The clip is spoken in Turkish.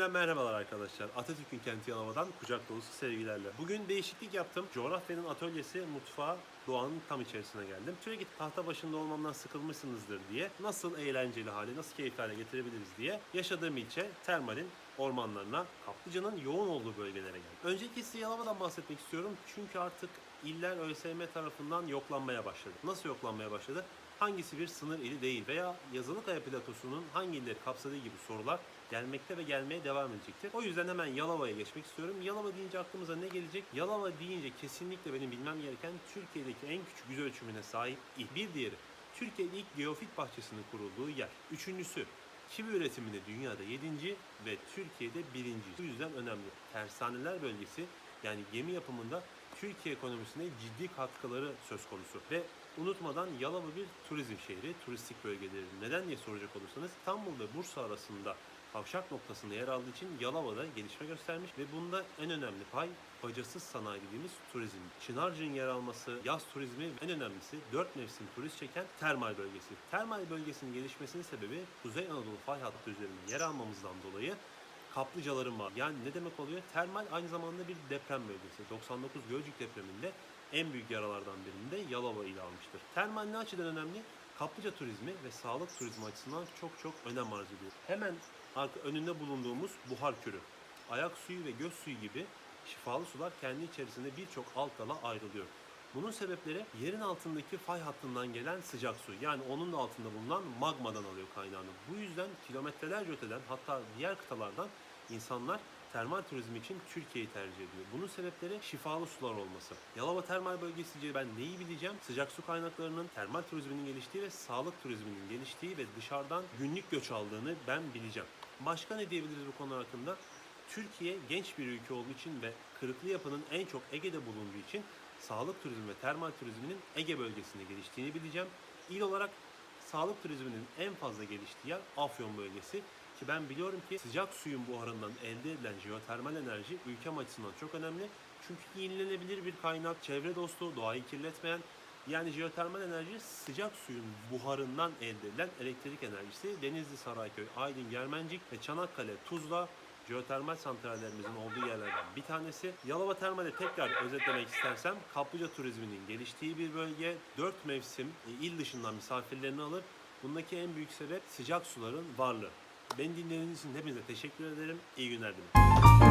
Yeniden merhabalar arkadaşlar. Atatürk'ün kenti Yalova'dan kucak dolusu sevgilerle. Bugün değişiklik yaptım. Coğrafyanın atölyesi, mutfağı, doğanın tam içerisine geldim. Sürekli tahta başında olmamdan sıkılmışsınızdır diye nasıl eğlenceli hale, nasıl keyifli hale getirebiliriz diye yaşadığım ilçe Termal'in ormanlarına, kaplıcanın yoğun olduğu bölgelere geldim. Öncelikle size Yalova'dan bahsetmek istiyorum. Çünkü artık iller ÖSYM tarafından yoklanmaya başladı. Nasıl yoklanmaya başladı? Hangisi bir sınır ili değil veya yazılı kaya platosunun hangi illeri kapsadığı gibi sorular gelmekte ve gelmeye devam edecektir. O yüzden hemen Yalova'ya geçmek istiyorum. Yalova deyince aklımıza ne gelecek? Yalova deyince kesinlikle benim bilmem gereken Türkiye'deki en küçük yüz ölçümüne sahip il. Bir diğeri Türkiye'de ilk geofit bahçesinin kurulduğu yer. Üçüncüsü Çivi üretiminde dünyada 7. ve Türkiye'de 1. Bu yüzden önemli. Tersaneler bölgesi yani gemi yapımında Türkiye ekonomisine ciddi katkıları söz konusu. Ve unutmadan Yalova bir turizm şehri, turistik bölgeleri. Neden diye soracak olursanız İstanbul ve Bursa arasında kavşak noktasında yer aldığı için Yalova'da gelişme göstermiş ve bunda en önemli pay bacasız sanayi dediğimiz turizm. Çınarcık'ın yer alması, yaz turizmi ve en önemlisi 4 mevsim turist çeken termal bölgesi. Termal bölgesinin gelişmesinin sebebi Kuzey Anadolu fay hattı üzerinde yer almamızdan dolayı kaplıcaların var. Yani ne demek oluyor? Termal aynı zamanda bir deprem bölgesi. 99 Gölcük depreminde en büyük yaralardan birinde Yalova ile almıştır. Termal ne açıdan önemli? Kaplıca turizmi ve sağlık turizmi açısından çok çok önem arz ediyor. Hemen arka önünde bulunduğumuz buhar kürü, ayak suyu ve göz suyu gibi şifalı sular kendi içerisinde birçok alt dala ayrılıyor. Bunun sebepleri yerin altındaki fay hattından gelen sıcak su. Yani onun da altında bulunan magmadan alıyor kaynağını. Bu yüzden kilometrelerce öteden hatta diğer kıtalardan insanlar termal turizm için Türkiye'yi tercih ediyor. Bunun sebepleri şifalı sular olması. Yalova termal bölgesice ben neyi bileceğim? Sıcak su kaynaklarının termal turizminin geliştiği ve sağlık turizminin geliştiği ve dışarıdan günlük göç aldığını ben bileceğim. Başka ne diyebiliriz bu konu hakkında? Türkiye genç bir ülke olduğu için ve kırıklı yapının en çok Ege'de bulunduğu için sağlık turizmi ve termal turizminin Ege bölgesinde geliştiğini bileceğim. İl olarak sağlık turizminin en fazla geliştiği yer Afyon bölgesi ki ben biliyorum ki sıcak suyun buharından elde edilen jeotermal enerji ülkem açısından çok önemli. Çünkü yenilenebilir bir kaynak, çevre dostu, doğayı kirletmeyen yani jeotermal enerji sıcak suyun buharından elde edilen elektrik enerjisi. Denizli, Sarayköy, Aydın, Germencik ve Çanakkale, Tuzla jeotermal santrallerimizin olduğu yerlerden bir tanesi. Yalova Termal'e tekrar özetlemek istersem kaplıca turizminin geliştiği bir bölge. Dört mevsim e, il dışından misafirlerini alır. Bundaki en büyük sebep sıcak suların varlığı. Beni dinlediğiniz için hepinize teşekkür ederim. İyi günler dilerim.